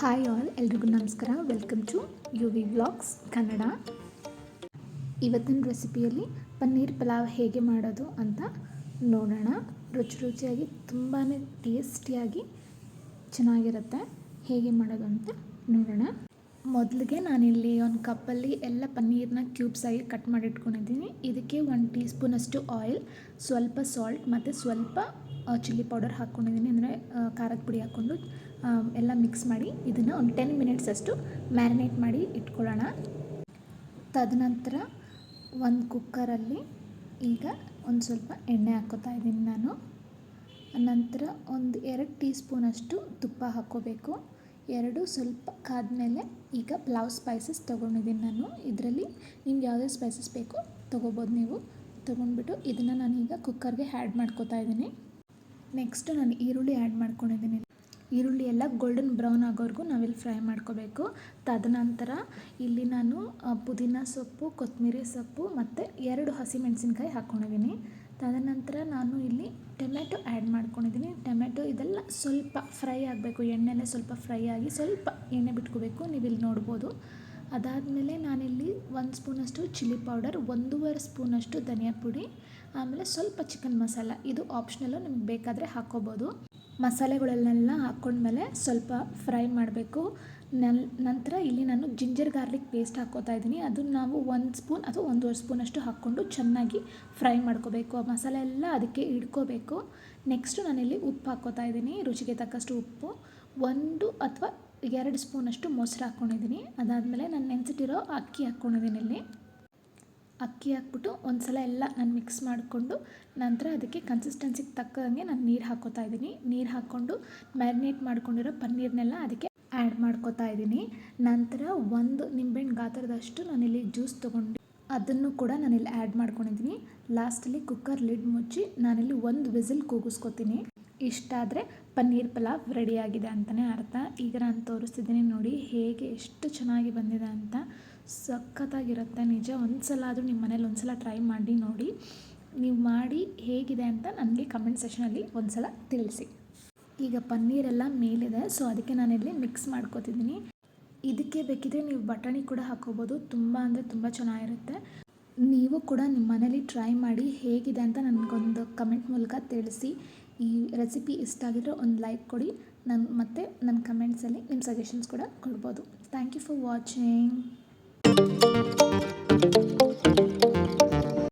Hi all, ಎಲ್ರಿಗೂ ನಮಸ್ಕಾರ. Welcome to U V vlogs Kannada. ಇವತ್ತಿನ ರೆಸಿಪಿಯಲ್ಲಿ ಪನ್ನೀರ್ ಪಲಾವ್ ಹೇಗೆ ಮಾಡೋದು ಅಂತ ನೋಡೋಣ. ರುಚಿ ರುಚಿಯಾಗಿ ತುಂಬಾ ಟೇಸ್ಟಿಯಾಗಿ ಚೆನ್ನಾಗಿರುತ್ತೆ. ಹೇಗೆ ಮಾಡೋದು ಅಂತ ನೋಡೋಣ. ಮೊದಲಿಗೆ ನಾನಿಲ್ಲಿ ಒಂದು ಕಪ್ಪಲ್ಲಿ ಎಲ್ಲ ಕ್ಯೂಬ್ಸ್ ಆಗಿ ಕಟ್ ಮಾಡಿ ಇಟ್ಕೊಂಡಿದ್ದೀನಿ ಇದಕ್ಕೆ ಒಂದು ಟೀ ಸ್ಪೂನಷ್ಟು ಆಯಿಲ್, ಸ್ವಲ್ಪ ಸಾಲ್ಟ್ ಮತ್ತು ಸ್ವಲ್ಪ ಚಿಲ್ಲಿ ಪೌಡರ್ ಹಾಕ್ಕೊಂಡಿದ್ದೀನಿ ಅಂದರೆ ಖಾರದ ಪುಡಿ ಹಾಕ್ಕೊಂಡು ಎಲ್ಲ ಮಿಕ್ಸ್ ಮಾಡಿ ಇದನ್ನು ಒಂದು ಟೆನ್ ಮಿನಿಟ್ಸ್ ಅಷ್ಟು ಮ್ಯಾರಿನೇಟ್ ಮಾಡಿ ಇಟ್ಕೊಳ್ಳೋಣ. ತದನಂತರ ಒಂದು ಕುಕ್ಕರಲ್ಲಿ ಈಗ ಒಂದು ಸ್ವಲ್ಪ ಎಣ್ಣೆ ಹಾಕೋತಾ ಇದ್ದೀನಿ ನಾನು. ನಂತರ ಒಂದು ಎರಡು ಟೀ ಸ್ಪೂನಷ್ಟು ತುಪ್ಪ ಹಾಕ್ಕೋಬೇಕು ಎರಡು ಸ್ವಲ್ಪ ಕಾದ್ಮೇಲೆ ಈಗ ಪಲಾವ್ ಸ್ಪೈಸಸ್ ತೊಗೊಂಡಿದ್ದೀನಿ ನಾನು. ಇದರಲ್ಲಿ ನಿಮ್ಗೆ ಯಾವುದೇ ಸ್ಪೈಸಸ್ ಬೇಕು ತೊಗೋಬೋದು ನೀವು. ತೊಗೊಂಡ್ಬಿಟ್ಟು ಇದನ್ನು ನಾನೀಗ ಕುಕ್ಕರ್ಗೆ ಆ್ಯಡ್ ಮಾಡ್ಕೋತಾ ಇದ್ದೀನಿ. ನೆಕ್ಸ್ಟು ನಾನು ಈರುಳ್ಳಿ ಆ್ಯಡ್ ಮಾಡ್ಕೊಂಡಿದ್ದೀನಿ. ಈರುಳ್ಳಿ ಎಲ್ಲ ಗೋಲ್ಡನ್ ಬ್ರೌನ್ ಆಗೋವರೆಗೂ ನಾವಿಲ್ಲಿ ಫ್ರೈ ಮಾಡ್ಕೋಬೇಕು. ತದನಂತರ ಇಲ್ಲಿ ನಾನು ಪುದೀನ ಸೊಪ್ಪು, ಕೊತ್ತಂಬರಿ ಸೊಪ್ಪು ಮತ್ತು ಎರಡು ಹಸಿಮೆಣಸಿನ್ಕಾಯಿ ಹಾಕ್ಕೊಂಡಿದ್ದೀನಿ. ತದನಂತರ ನಾನು ಇಲ್ಲಿ ಟೊಮೆಟೊ ಆ್ಯಡ್ ಮಾಡ್ಕೊಂಡಿದ್ದೀನಿ ಟೊಮೆಟೊ ಇದೆಲ್ಲ ಸ್ವಲ್ಪ ಫ್ರೈ ಆಗಬೇಕು ಎಣ್ಣೆಲೆ ಸ್ವಲ್ಪ ಫ್ರೈ ಆಗಿ ಸ್ವಲ್ಪ ಎಣ್ಣೆ ಬಿಟ್ಕೋಬೇಕು ನೀವು ಇಲ್ಲಿ ನೋಡ್ಬೋದು. ಅದಾದಮೇಲೆ ನಾನಿಲ್ಲಿ ಒಂದು ಸ್ಪೂನಷ್ಟು ಚಿಲ್ಲಿ ಪೌಡರ್, ಒಂದೂವರೆ ಸ್ಪೂನಷ್ಟು ಧನಿಯಾ ಪುಡಿ, ಆಮೇಲೆ ಸ್ವಲ್ಪ ಚಿಕನ್ ಮಸಾಲ. ಇದು ಆಪ್ಷನಲ್ಲು ನಿಮ್ಗೆ ಬೇಕಾದರೆ ಹಾಕ್ಕೋಬೋದು. ಮಸಾಲೆಗಳನ್ನೆಲ್ಲ ಹಾಕ್ಕೊಂಡ್ಮೇಲೆ ಸ್ವಲ್ಪ ಫ್ರೈ ಮಾಡಬೇಕು. ನಂತರ ಇಲ್ಲಿ ನಾನು ಜಿಂಜರ್ ಗಾರ್ಲಿಕ್ ಪೇಸ್ಟ್ ಹಾಕ್ಕೋತಾ ಇದ್ದೀನಿ. ಅದನ್ನು ನಾವು ಒಂದು ಸ್ಪೂನ್ ಅಥವಾ ಒಂದೂವರೆ ಸ್ಪೂನಷ್ಟು ಹಾಕ್ಕೊಂಡು ಚೆನ್ನಾಗಿ ಫ್ರೈ ಮಾಡ್ಕೋಬೇಕು. ಆ ಮಸಾಲೆ ಎಲ್ಲ ಅದಕ್ಕೆ ಇಡ್ಕೋಬೇಕು. ನೆಕ್ಸ್ಟು ನಾನಿಲ್ಲಿ ಉಪ್ಪು ಹಾಕ್ಕೋತಾ ಇದ್ದೀನಿ. ರುಚಿಗೆ ತಕ್ಕಷ್ಟು ಉಪ್ಪು. ಒಂದು ಅಥವಾ ಎರಡು ಸ್ಪೂನಷ್ಟು ಮೊಸರು ಹಾಕ್ಕೊಂಡಿದ್ದೀನಿ. ಅದಾದಮೇಲೆ ನಾನು ನೆನೆಸಿಟ್ಟಿರೋ ಅಕ್ಕಿ ಹಾಕ್ಕೊಂಡಿದ್ದೀನಿ ಇಲ್ಲಿ. ಅಕ್ಕಿ ಹಾಕ್ಬಿಟ್ಟು ಒಂದು ಸಲ ಎಲ್ಲ ನಾನು ಮಿಕ್ಸ್ ಮಾಡಿಕೊಂಡು ನಂತರ ಅದಕ್ಕೆ ಕನ್ಸಿಸ್ಟೆನ್ಸಿಗೆ ತಕ್ಕಂಗೆ ನಾನು ನೀರು ಹಾಕೋತಾ ಇದ್ದೀನಿ. ನೀರು ಹಾಕ್ಕೊಂಡು ಮ್ಯಾರಿನೇಟ್ ಮಾಡ್ಕೊಂಡಿರೋ ಪನ್ನೀರ್ನೆಲ್ಲ ಅದಕ್ಕೆ ಆ್ಯಡ್ ಮಾಡ್ಕೋತಾ ಇದ್ದೀನಿ. ನಂತರ ಒಂದು ನಿಂಬೆಹಣ್ಣು ಗಾತ್ರದಷ್ಟು ನಾನಿಲ್ಲಿ ಜ್ಯೂಸ್ ತೊಗೊಂಡು ಅದನ್ನು ಕೂಡ ನಾನಿಲ್ಲಿ ಆ್ಯಡ್ ಮಾಡ್ಕೊಂಡಿದ್ದೀನಿ. ಲಾಸ್ಟಲ್ಲಿ ಕುಕ್ಕರ್ ಲಿಡ್ ಮುಚ್ಚಿ ನಾನಿಲ್ಲಿ ಒಂದು ವಿಸಿಲ್ ಕೂಗಿಸ್ಕೊತೀನಿ. ಇಷ್ಟಾದರೆ ಪನ್ನೀರ್ ಪಲಾವ್ ರೆಡಿಯಾಗಿದೆ ಅಂತಲೇ ಅರ್ಥ. ಈಗ ನಾನು ತೋರಿಸ್ತಿದ್ದೀನಿ ನೋಡಿ ಹೇಗೆ ಎಷ್ಟು ಚೆನ್ನಾಗಿ ಬಂದಿದೆ ಅಂತ. ಸಖತ್ತಾಗಿರುತ್ತೆ, ನಿಜ. ಒಂದು ಸಲ ಆದರೂ ನಿಮ್ಮ ಮನೇಲಿ ಒಂದು ಸಲ ಟ್ರೈ ಮಾಡಿ ನೋಡಿ. ನೀವು ಮಾಡಿ ಹೇಗಿದೆ ಅಂತ ನನಗೆ ಕಮೆಂಟ್ ಸೆಷನಲ್ಲಿ ಒಂದು ಸಲ ತಿಳಿಸಿ. ಈಗ ಪನ್ನೀರೆಲ್ಲ ಮೇಲಿದೆ ಸೊ ಅದಕ್ಕೆ ನಾನಿಲ್ಲಿ ಮಿಕ್ಸ್ ಮಾಡ್ಕೊತಿದ್ದೀನಿ. ಇದಕ್ಕೆ ಬೇಕಿದ್ರೆ ನೀವು ಬಟಾಣಿ ಕೂಡ ಹಾಕೋಬೋದು. ತುಂಬ ಅಂದರೆ ತುಂಬ ಚೆನ್ನಾಗಿರುತ್ತೆ. ನೀವು ಕೂಡ ನಿಮ್ಮ ಮನೇಲಿ ಟ್ರೈ ಮಾಡಿ ಹೇಗಿದೆ ಅಂತ ನನಗೊಂದು ಕಮೆಂಟ್ ಮೂಲಕ ತಿಳಿಸಿ. ಈ ರೆಸಿಪಿ ಇಷ್ಟ ಆಗಿದ್ರೆ ಒಂದು ಲೈಕ್ ಕೊಡಿ. ನನ್ನ ಮತ್ತು ನನ್ನ ಕಮೆಂಟ್ಸಲ್ಲಿ ನಿಮ್ಮ ಸಜೆಷನ್ಸ್ ಕೂಡ ಕೊಡ್ಬೋದು. Thank you for watching